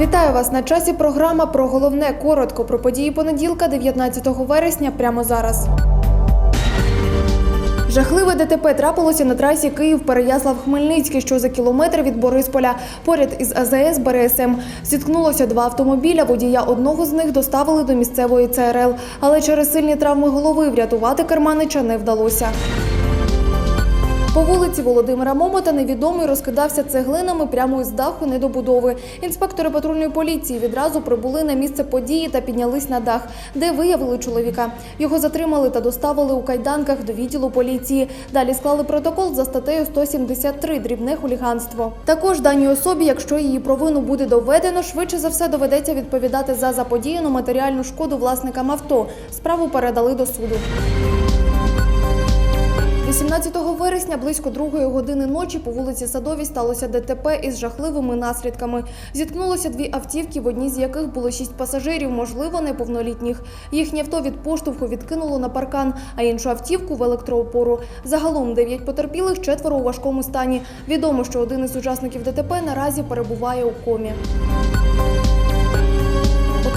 Вітаю вас на часі. Програма про головне коротко про події понеділка, 19 вересня. Прямо зараз. Жахливе ДТП трапилося на трасі Київ Переяслав Хмельницький, що за кілометр від Борисполя. Поряд із АЗС БРСМ зіткнулося два автомобіля. Водія одного з них доставили до місцевої ЦРЛ, але через сильні травми голови врятувати керманича не вдалося. По вулиці Володимира Момота невідомий розкидався цеглинами прямо із даху недобудови. Інспектори патрульної поліції відразу прибули на місце події та піднялись на дах, де виявили чоловіка. Його затримали та доставили у кайданках до відділу поліції. Далі склали протокол за статтею 173 дрібне хуліганство. Також даній особі, якщо її провину буде доведено, швидше за все доведеться відповідати за заподіяну матеріальну шкоду власникам авто. Справу передали до суду. 18 вересня близько другої години ночі по вулиці Садовій сталося ДТП із жахливими наслідками. Зіткнулося дві автівки, в одній з яких було шість пасажирів, можливо, неповнолітніх. Їхнє авто від поштовху відкинуло на паркан, а іншу автівку в електроопору. Загалом дев'ять потерпілих, четверо у важкому стані. Відомо, що один із учасників ДТП наразі перебуває у комі.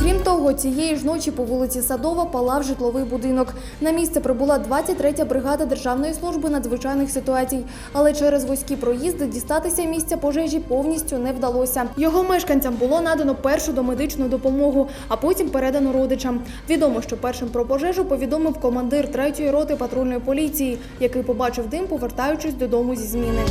Окрім того, цієї ж ночі по вулиці Садова палав житловий будинок. На місце прибула 23-я бригада Державної служби надзвичайних ситуацій, але через вузькі проїзди дістатися місця пожежі повністю не вдалося. Його мешканцям було надано першу домедичну допомогу, а потім передано родичам. Відомо, що першим про пожежу повідомив командир 3-ї роти патрульної поліції, який побачив дим, повертаючись додому зі зміни.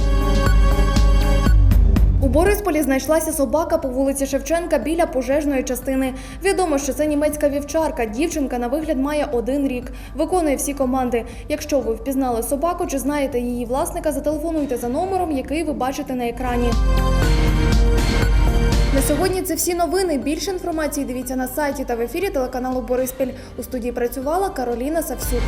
Борисполі знайшлася собака по вулиці Шевченка біля пожежної частини. Відомо, що це німецька вівчарка. Дівчинка на вигляд має один рік. Виконує всі команди. Якщо ви впізнали собаку чи знаєте її власника, зателефонуйте за номером, який ви бачите на екрані. На сьогодні це всі новини. Більше інформації дивіться на сайті та в ефірі телеканалу Бориспіль. У студії працювала Кароліна Савсюк.